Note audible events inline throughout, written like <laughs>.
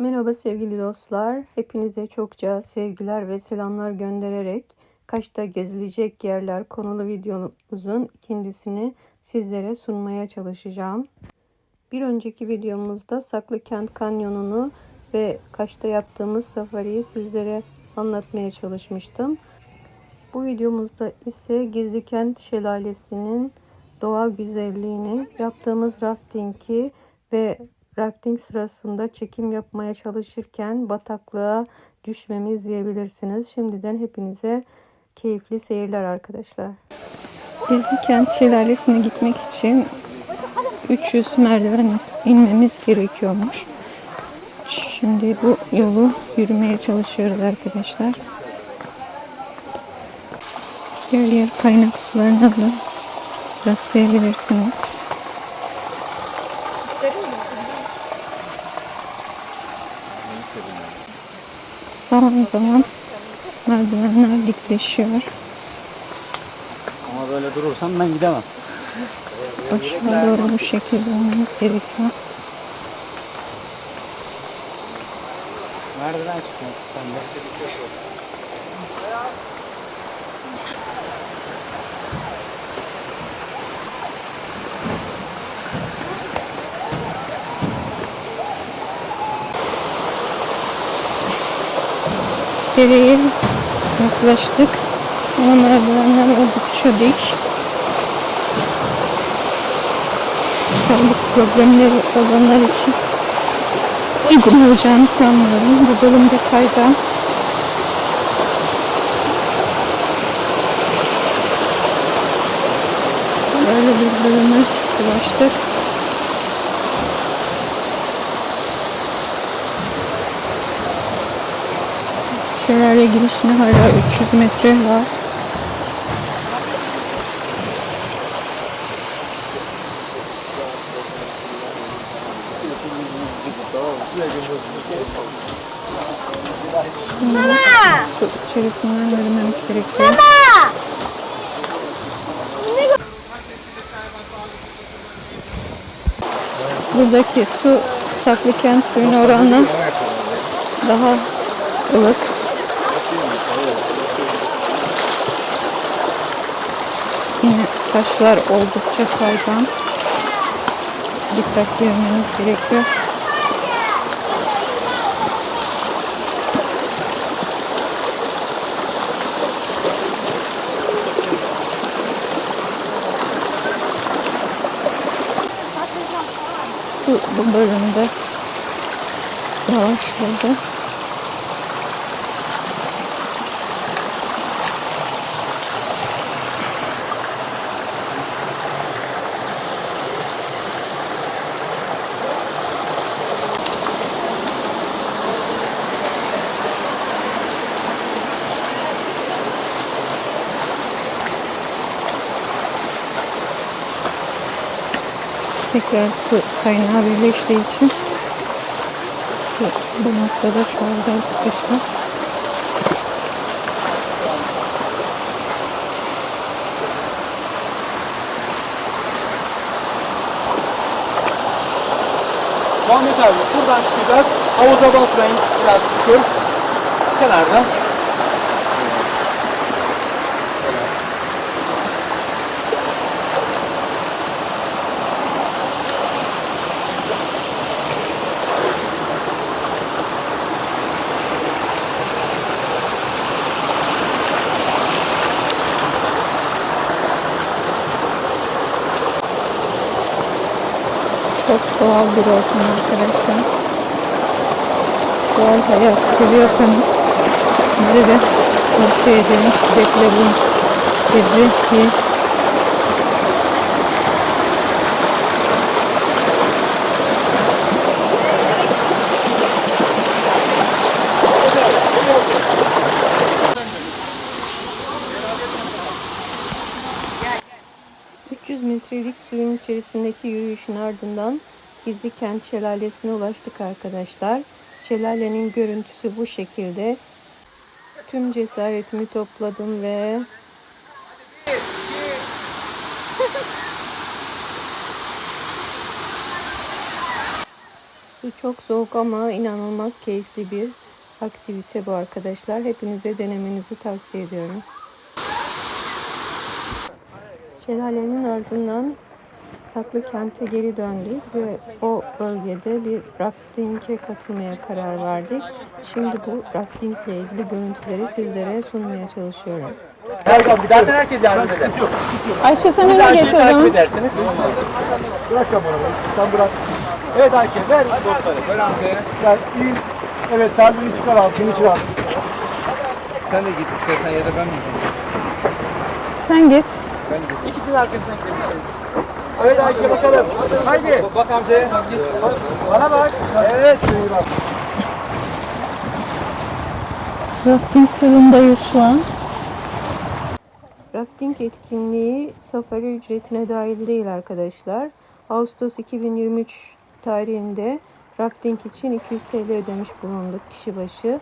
Merhaba sevgili dostlar. Hepinize çokça sevgiler ve selamlar göndererek Kaş'ta gezilecek yerler konulu videomuzun ikincisini sizlere sunmaya çalışacağım. Bir önceki videomuzda Saklıkent Kanyonu'nu ve Kaş'ta yaptığımız safariyi sizlere anlatmaya çalışmıştım. Bu videomuzda ise Gizlikent Şelalesi'nin doğal güzelliğini, yaptığımız raftingi ve rafting sırasında çekim yapmaya çalışırken bataklığa düşmemi izleyebilirsiniz. Şimdiden hepinize keyifli seyirler arkadaşlar. Gizlikent Şelalesi'ne gitmek için 300 merdiven inmemiz gerekiyormuş. Şimdi bu yolu yürümeye çalışıyoruz arkadaşlar. Yer yer kaynak sularına da rastlayabilirsiniz. Zaman zaman merdivenler dikleşiyor. Ama böyle durursam ben gidemem. Aşağı doğru bu şekilde olmamız gerekiyor. Merdiven çıkıyor sen Dereye yaklaştık. Ama merdivenler oldukça dik. Sağlık problemleri olanlar için uygun olacağını sanmıyorum. Bu bölümde kaygan. Böyle bir bölüme ulaştık. Şelale girişine hala 300 metre var. Su içerisinden yürümemiz gerekiyor. Buradaki su Saklıkent suyuna oranla daha ılık. Yine taşlar oldukça kaygan. Dikkatli yürümeniz gerekiyor. Su bu bölümde yavaşladı. Tekrar su kaynağı birleştiği için bu noktada çoğaldı arkadaşlar. Muhammed abi buradan çıkacağız. Havuza basmayın. Biraz çıkın. Kenardan. Çok doğal bir ortam arkadaşlar. Doğal hayat seviyorsanız bize de tavsiye ederim. Bekle bu gezi bir ...300 metrelik suyun içerisindeki yürüyüşün ardından Gizli Kent Şelalesi'ne ulaştık arkadaşlar. Şelalenin görüntüsü bu şekilde. Tüm cesaretimi topladım ve <laughs> Su çok soğuk ama inanılmaz keyifli bir aktivite bu arkadaşlar. Hepinize denemenizi tavsiye ediyorum. Şelalenin ardından Saklı kente geri döndük ve o bölgede bir rafting'e katılmaya karar verdik. Şimdi bu rafting ile ilgili görüntüleri sizlere sunmaya çalışıyorum. Zaten herkes yardım eder. Ayşe sen öne geç o zaman. edersiniz. Bırak kamerayı. Sen bırak. Evet Ayşe ver botları. Ver Ankara'ya. Gel in. Evet terbiyi çıkar al. Şimdi çıkar. Sen de git istersen ya da ben mi gideyim? Sen git. Ben de gideyim. İkisinin arkasından gidelim. Evet Ayşe bakalım. Haydi. Bak amcaya. Git. Bana bak. Evet. bak. Rafting turundayız şu an. Rafting etkinliği safari ücretine dahil değil arkadaşlar. Ağustos 2023 tarihinde rafting için 200 TL ödemiş bulunduk kişi başı.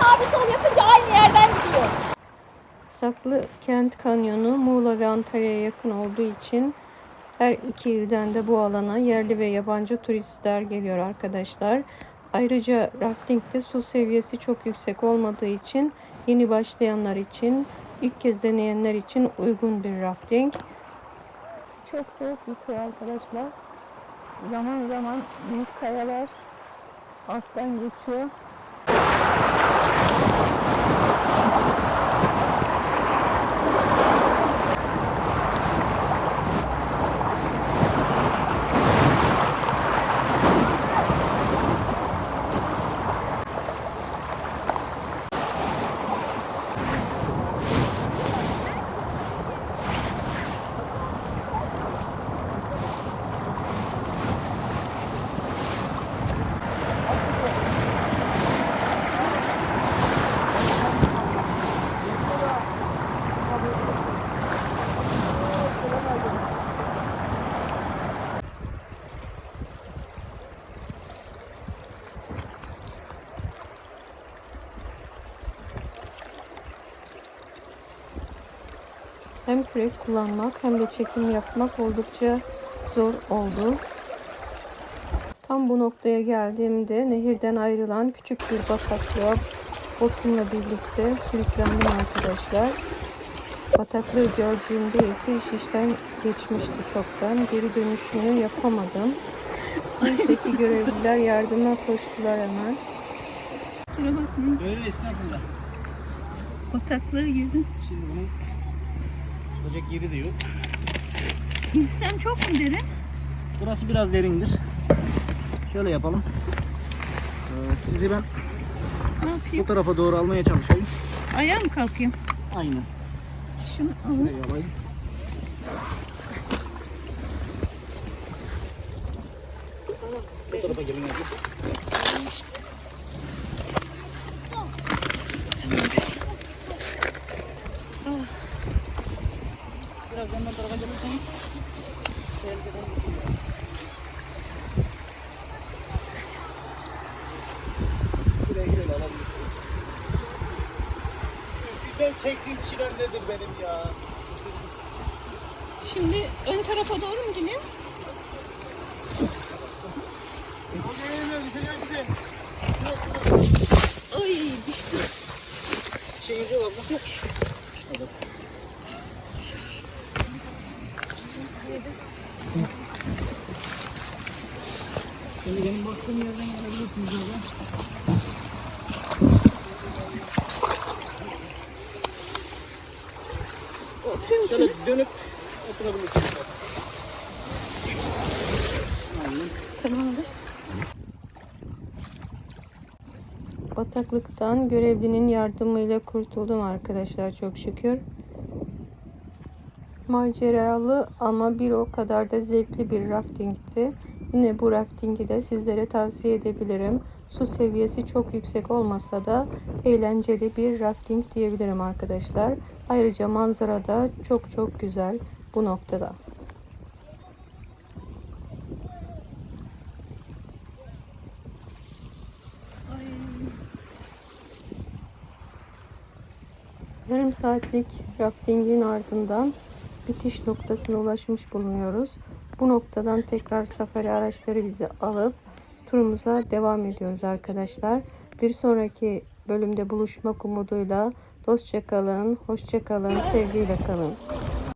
Abi sol yapınca aynı yerden gidiyor. Saklı Kent Kanyonu Muğla ve Antalya'ya yakın olduğu için her iki ilden de bu alana yerli ve yabancı turistler geliyor arkadaşlar. Ayrıca raftingde su seviyesi çok yüksek olmadığı için yeni başlayanlar için, ilk kez deneyenler için uygun bir rafting. Çok soğuk bir su arkadaşlar. Zaman zaman büyük kayalar alttan geçiyor. Hem kürek kullanmak hem de çekim yapmak oldukça zor oldu. Tam bu noktaya geldiğimde nehirden ayrılan küçük bir bataklığa botumla birlikte sürüklendim arkadaşlar. Bataklığı gördüğümde ise iş işten geçmişti çoktan. Geri dönüşünü yapamadım. Neyse ki görevliler yardıma koştular hemen. Kusura bakmayın. Öyle estağfurullah. Bataklığa girdim. Şimdi bunun tutacak yeri de yok. Sen çok mu derin? Burası biraz derindir. Şöyle yapalım. Ee, sizi ben Ne yapayım? bu tarafa doğru almaya çalışayım. Ayağa mı kalkayım? Aynen. Şunu alayım. Şuraya alayım. Bu tarafa gelin hadi. Biraz yandan tarafa gelirseniz. tehlikeden kurtuluruz. Şurayı şöyle alabilirsiniz. Sizden çektiğim çilem nedir benim ya? Şimdi ön tarafa doğru mu size. Ay düştü. Şeyinizi yok mu? Yok. Şimdi benim bastığım yerden gelebilirsiniz orada. Oturayım Şöyle dönüp oturabilirsiniz. Bataklıktan görevlinin yardımıyla kurtuldum arkadaşlar çok şükür. Maceralı ama bir o kadar da zevkli bir raftingti. Yine bu raftingi de sizlere tavsiye edebilirim. Su seviyesi çok yüksek olmasa da eğlenceli bir rafting diyebilirim arkadaşlar. Ayrıca manzara da çok çok güzel bu noktada. Yarım saatlik raftingin ardından bitiş noktasına ulaşmış bulunuyoruz. Bu noktadan tekrar safari araçları bizi alıp turumuza devam ediyoruz arkadaşlar. Bir sonraki bölümde buluşmak umuduyla dostça kalın, hoşça kalın, sevgiyle kalın.